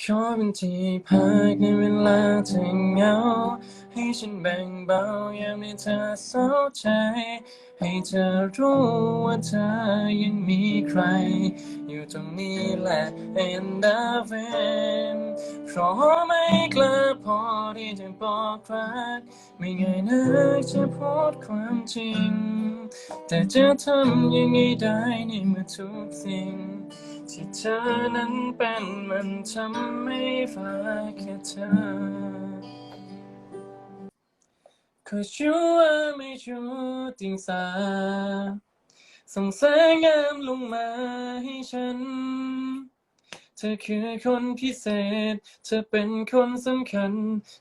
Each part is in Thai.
ขอเป็นที่พักในเวลาที่เหงา ให้ฉันแบ่งเบายามที่เธอเศร้าใจ ให้เธอรู้ว่าเธอยังมีใคร อยู่ตรงนี้แหละ and I win เพราะไม่กล้าพอที่จะบอกรัก ไม่ง่ายนักจะพูดความจริง แต่จะทำยังไงได้ในเมื่อทุกสิ่ง ที่เธอนั้นเป็นมันทำไม่รักแค่เธอ Cause you are my shooting star ส่งแสงงามลงมาให้ฉัน เธอคือคนพิเศษ เธอเป็นคนสำคัญ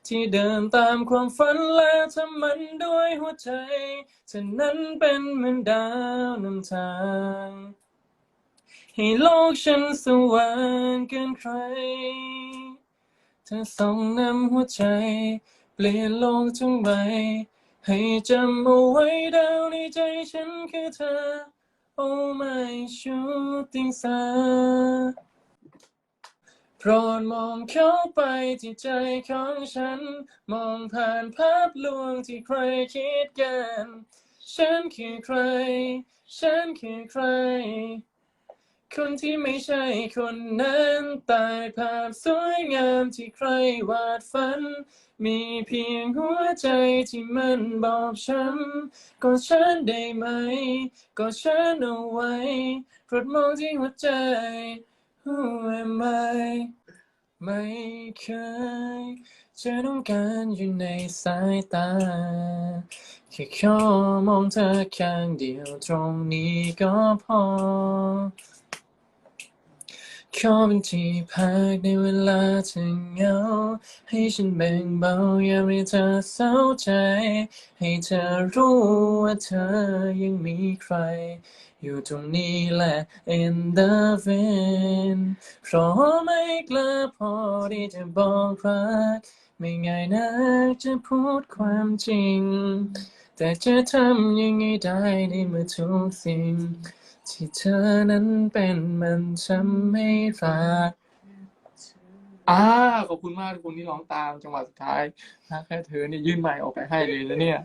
ที่เดินตามความฝันและทำมันด้วยหัวใจ เธอนั้นเป็นเหมือนดาวนำทาง ให้โลกฉันสว่างเกินใคร เธอส่องนำหัวใจ เปลี่ยนโลกทั้งใบ ให้จำเอาไว้ดาวในใจฉันคือเธอ Oh my shooting star โปรดมองเข้าไปที่ใจของฉัน มองผ่านภาพลวงที่ใครคิดกัน ฉันคือใคร ฉันคือใคร คนที่ไม่ใช่คนนั้นตายภาพสวยงามที่ใครวาดฝัน มีเพียงหัวใจที่มันบอบช้ำก็ฉันได้ไหม ก็ฉันเอาไว้โปรดมองที่หัวใจ Who am I ไม่เคยจะต้องการอยู่ในสายตา แค่ขอมองเธอข้างเดียวตรงนี้ก็พอ ขอเป็นที่พักในเวลาที่เหงา ให้ฉันแบ่งเบายามที่เธอเศร้าใจ ให้เธอรู้ว่าเธอยังมีใคร อยู่ตรงนี้แหละ in the wind เพราะไม่กล้าพอที่จะบอกรัก ไม่ง่ายนักจะพูดความจริง แต่จะทำยังไงได้ในเมื่อทุกสิ่ง ที่เธอนั้นเป็นมันทำให้รักอ่าขอบคุณมากทุกคนที่ร้องตามจังหวะสุดท้ายนะแค่เธอเนี่ยยื่นไมค์ออกไปให้เลยนะเนี่ย